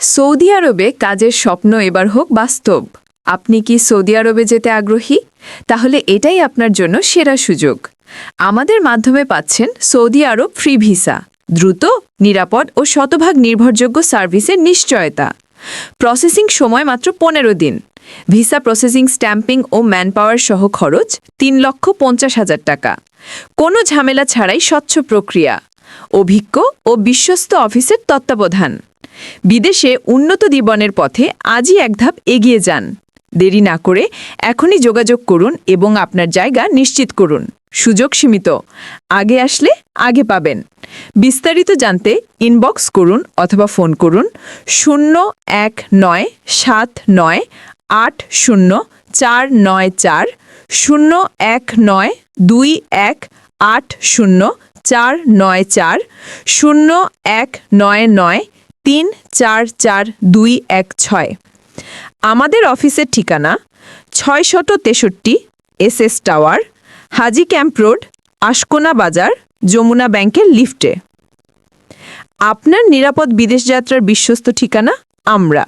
Saudi আরবে কাজের স্বপ্ন এবার হোক বাস্তব। আপনি কি সৌদি আরবে যেতে আগ্রহী? তাহলে এটাই আপনার জন্য সেরা সুযোগ। আমাদের মাধ্যমে পাচ্ছেন সৌদি আরব ফ্রি ভিসা, দ্রুত, নিরাপদ ও শতভাগ নির্ভরযোগ্য সার্ভিসের নিশ্চয়তা। প্রসেসিং সময় মাত্র পনেরো দিন। ভিসা প্রসেসিং, স্ট্যাম্পিং ও ম্যানপাওয়ার সহ খরচ তিন লক্ষ পঞ্চাশ হাজার টাকা। কোনো ঝামেলা ছাড়াই স্বচ্ছ প্রক্রিয়া। অভিজ্ঞ ও বিশ্বস্ত অফিসের তত্ত্বাবধান। বিদেশে উন্নত জীবনের পথে আজই এক ধাপ এগিয়ে যান। দেরি না করে এখনই যোগাযোগ করুন এবং আপনার জায়গা নিশ্চিত করুন। সুযোগ সীমিত। আগে আসলে আগে পাবেন। বিস্তারিত জানতে ইনবক্স করুন অথবা ফোন করুন শূন্য এক নয় সাত নয় আট শূন্য চার নয় চার, শূন্য এক নয় দুই এক আট শূন্য চার নয় চার, শূন্য এক নয় নয়, তিন চার চার দুই এক ছয়। আমাদের অফিসের ঠিকানা ছয়শত তেষট্টি S S tower, Haji camp road, Ashkona বাজার, যমুনা ব্যাংকের লিফটে। আপনার নিরাপদ বিদেশ যাত্রার বিশ্বস্ত ঠিকানা আমরা।